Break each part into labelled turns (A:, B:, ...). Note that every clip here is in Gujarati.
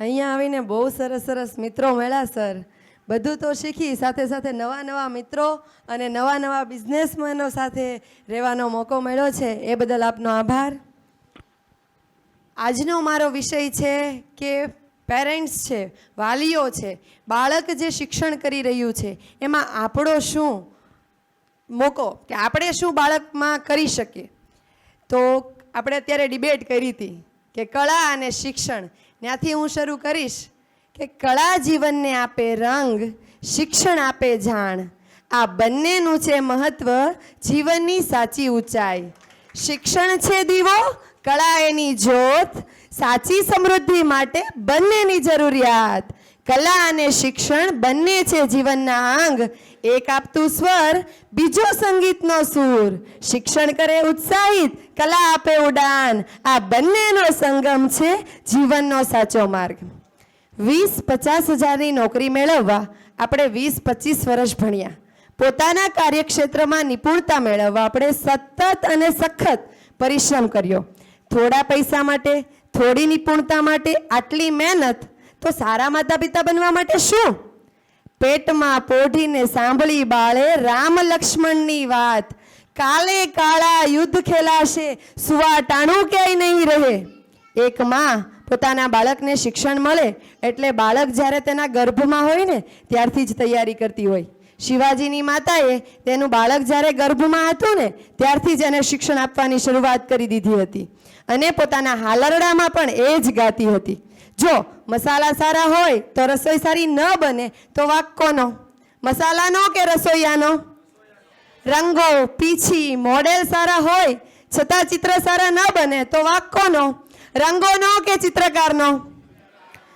A: અહીંયા આવીને બહુ સરસ સરસ મિત્રો મળ્યા, સર. બધું તો શીખી, સાથે સાથે નવા નવા મિત્રો અને નવા નવા બિઝનેસમેનો સાથે રહેવાનો મોકો મળ્યો છે. એ બદલ આપનો આભાર. આજનો મારો વિષય છે કે પેરેન્ટ્સ છે, વાલીઓ છે, બાળક જે શિક્ષણ કરી રહ્યું છે, એમાં આપણો શું મોકો કે આપણે શું બાળકમાં કરી શકીએ? તો આપણે અત્યારે ડિબેટ કરી હતી કે કળા અને શિક્ષણ ત્યાંથી હું શરૂ કરીશ કે કળા જીવનને આપે રંગ, શિક્ષણ આપે જાણ. આ બંનેનું છે મહત્વ, જીવનની સાચી ઊંચાઈ. શિક્ષણ છે દીવો, કળા એની જ્યોત. સાચી સમૃદ્ધિ માટે બંનેની જરૂરિયાત. કલા અને શિક્ષણ બંને છે જીવનના અંગ એક આપતું સ્વર, બીજો સંગીતનો સૂર. શિક્ષણ કરે ઉત્સાહિત, કલા આપે ઉડાન. આ બંનેનો સંગમ છે જીવનનો સાચો માર્ગ. વીસ પચાસ હજારની નોકરી મેળવવા. આપણે વીસ પચીસ વર્ષ ભણ્યા. પોતાના કાર્યક્ષેત્રમાં નિપુણતા મેળવવા આપણે સતત અને સખત પરિશ્રમ કર્યો. થોડા પૈસા માટે, થોડી નિપુણતા માટે આટલી મહેનત તો સારા માતા પિતા બનવા માટે શું? પેટમાં પોઢીને સાંભળી બાળે રામ લક્ષ્મણની વાત. કાલે કાળા યુદ્ધ ખેલાશે સુવા ટાણું ક્યાંય નહીં રહે. એક માં પોતાના બાળકને શિક્ષણ મળે, એટલે બાળક જ્યારે તેના ગર્ભમાં હોય ને, ત્યારથી જ તૈયારી કરતી હોય. શિવાજીની માતાએ તેનું બાળક જ્યારે ગર્ભમાં હતું ને, ત્યારથી જ એને શિક્ષણ આપવાની શરૂઆત કરી દીધી હતી. અને પોતાના હાલરડામાં પણ એ જ ગાતી હતી. જો મસાલા સારા હોય તો રસોઈ સારી ન બને તો વાક કોનો? મસાલાનો કે રસોઈયાનો? રંગો, પીછી, મોડેલ સારા હોય, છતાં ચિત્ર સારા ન બને તો વાક કોનો? રંગોનો કે ચિત્રકારનો?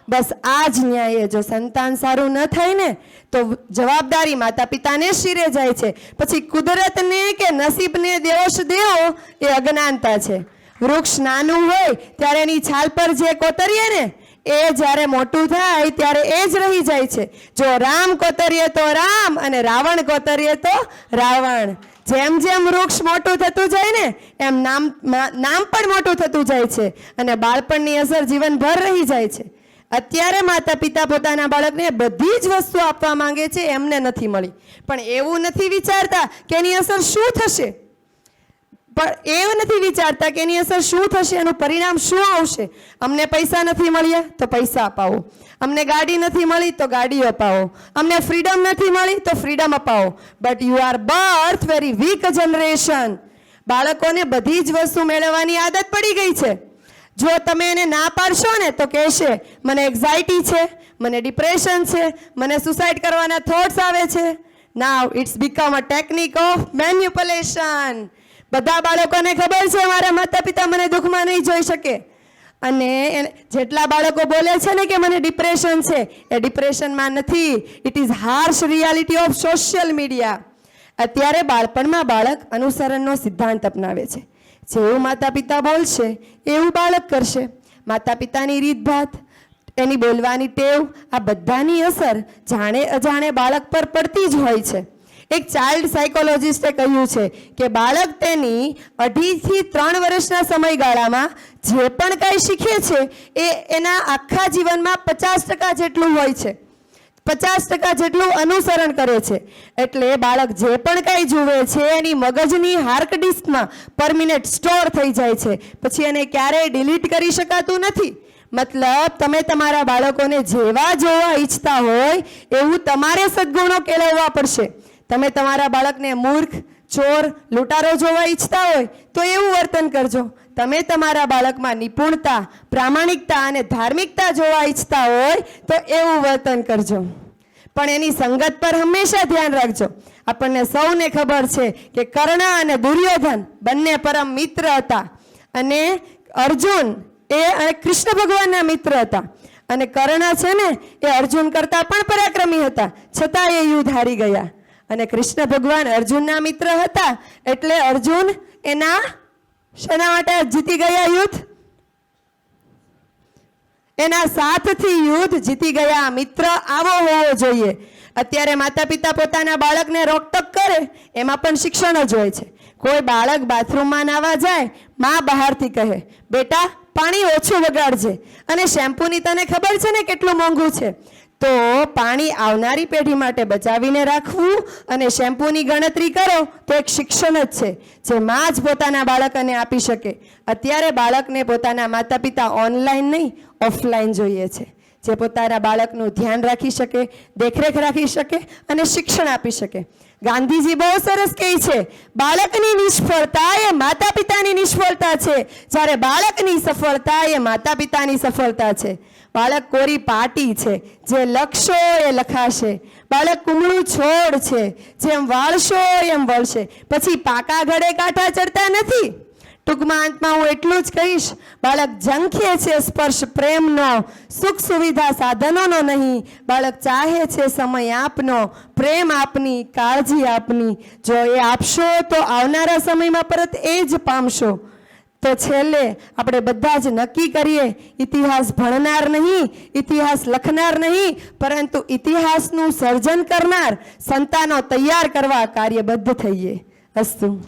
A: બસ આ જ ન્યાય જો સંતાન સારું ન થાય ને, તો જવાબદારી માતા પિતાને શિરે જાય છે. પછી કુદરતને કે નસીબને દોષ દેવો એ અજ્ઞાનતા છે. વૃક્ષ નાનું હોય ત્યારે એની છાલ પર જે કોતરીએ ને એ જ્યારે મોટું થાય ત્યારે એ જ રહી જાય છે. જો રામ કોતરીએ તો રામ અને રાવણ કોતરીએ તો રાવણ. જેમ જેમ વૃક્ષ મોટું થતું જાય ને, એમ નામ નામ પણ મોટું થતું જાય છે અને બાળપણની અસર જીવનભર રહી જાય છે. અત્યારે માતા પિતા પોતાના બાળકને બધી જ વસ્તુ આપવા માંગે છે, એમને નથી મળી. પણ એવું નથી વિચારતા કે એની અસર શું થશે? પણ એવું નથી વિચારતા કે એની અસર શું થશે, એનું પરિણામ શું આવશે? અમને પૈસા નથી મળ્યા, તો પૈસા અપાવો. અમને ગાડી નથી મળી, તો ગાડી અપાવો. અમને ફ્રીડમ નથી મળી, તો freedom અપાવો. But you are birth very weak generation બાળકોને બધી જ વસ્તુ મેળવવાની આદત પડી ગઈ છે. જો તમે એને ના પાડશો ને, તો કહેશે, મને એક્ઝાઇટી છે, મને ડિપ્રેશન છે, મને સુસાઇડ કરવાના થોટ્સ આવે છે. Now it's become a technique of manipulation બધા બાળકોને ખબર છે, મારા માતા પિતા મને દુઃખમાં નહીં જોઈ શકે. અને જેટલા બાળકો બોલે છે ને કે મને ડિપ્રેશન છે, એ ડિપ્રેશનમાં નથી. It is harsh reality of social media અત્યારે બાળપણમાં બાળક અનુસરણનો સિદ્ધાંત અપનાવે છે. જેવું માતા પિતા બોલશે, એવું બાળક કરશે. માતા પિતાની રીતભાત એની બોલવાની ટેવ, આ બધાની અસર જાણે અજાણે બાળક પર પડતી જ હોય છે. એક ચાઇલ્ડ સાયકોલોજિસ્ટે કહ્યું છે કે બાળક તેની અઢીથી ત્રણ વર્ષના સમયગાળામાં જે પણ કાંઈ શીખે છે એ એના આખા જીવનમાં પચાસ ટકા જેટલું હોય છે. પચાસ ટકા જેટલું અનુસરણ કરે છે. એટલે બાળક જે પણ કાંઈ જુએ છે એની મગજની હાર્ક ડિસ્કમાં પરમિનેટ સ્ટોર થઈ જાય છે. પછી એને ક્યારેય ડિલીટ કરી શકાતું નથી. મતલબ તમે તમારા બાળકોને જેવા જોવા ઈચ્છતા હોય એવું તમારે સદગુણો કેળવવા પડશે. તમે તમારા બાળકને મૂર્ખ, ચોર, લૂંટારો જોવા ઈચ્છતા હોય, તો એવું વર્તન કરજો. તમે તમારા બાળકમાં નિપુણતા, પ્રામાણિકતા અને ધાર્મિકતા જોવા ઈચ્છતા હોય, તો એવું વર્તન કરજો. પણ એની સંગત પર હંમેશા ધ્યાન રાખજો. આપણને સૌને ખબર છે કે કર્ણ અને દુર્યોધન બંને પરમ મિત્ર હતા. અને અર્જુન એ અને કૃષ્ણ ભગવાનના મિત્ર હતા. અને કર્ણ છે ને, એ અર્જુન કરતાં પણ પરાક્રમી હતા. છતાં એ યુદ્ધ હારી ગયા. અને કૃષ્ણ ભગવાન અર્જુનના મિત્ર હતા, એટલે અર્જુન એના શેના માટે જીતી ગયા યુદ્ધ? એના સાથથી યુદ્ધ જીતી ગયા મિત્ર આવો હોવો જોઈએ. અત્યારે માતા પિતા પોતાના બાળકને રોકટોક કરે, એમાં પણ શિક્ષણ જ હોય છે. કોઈ બાળક બાથરૂમમાં નાવા જાય, માં બહારથી કહે, બેટા, પાણી ઓછું વગાડજે. અને શેમ્પૂની તને ખબર છે ને કેટલું મોંઘું છે? તો પાણી આવનારી પેઢી માટે બચાવીને રાખવું અને શેમ્પૂની ગણતરી કરો તો એક શિક્ષણ જ છે, જે માં જ પોતાના બાળકને આપી શકે. અત્યારે બાળકને પોતાના માતા પિતા ઓનલાઈન નહીં ઓફલાઈન જોઈએ છે. જે પોતાના બાળકનું ધ્યાન રાખી શકે, દેખરેખ રાખી શકે અને શિક્ષણ આપી શકે. ગાંધીજી બહુ સરસ કહે છે, બાળકની નિષ્ફળતા એ માતા પિતાની નિષ્ફળતા છે. જ્યારે બાળકની સફળતા એ માતા પિતાની સફળતા છે. બાળક કોરી પાટી છે, જે લખશો એ લખાશે. બાળક કુમળું છોડ છે, જેમ વાળશો એમ વળશે. પછી પાકા ઘડે કાંઠા ચડતા નથી. ટૂંકમાં અંતમાં હું એટલું જ કહીશ, બાળક ઝંખે છે સ્પર્શ પ્રેમનો, સુખ સુવિધા સાધનોનો નહીં, બાળક ચાહે છે સમય આપનો, પ્રેમ આપની, કાળજી આપની. જો એ આપશો તો આવનારા સમયમાં પરત એ જ પામશો. તો છેલ્લે આપણે બધા જ નક્કી કરીએ, ઇતિહાસ ભણનાર નહીં, ઇતિહાસ લખનાર નહીં, પરંતુ ઇતિહાસનું સર્જન કરનાર, સંતાનો તૈયાર કરવા કાર્યબદ્ધ થઈએ. અસ્તુ.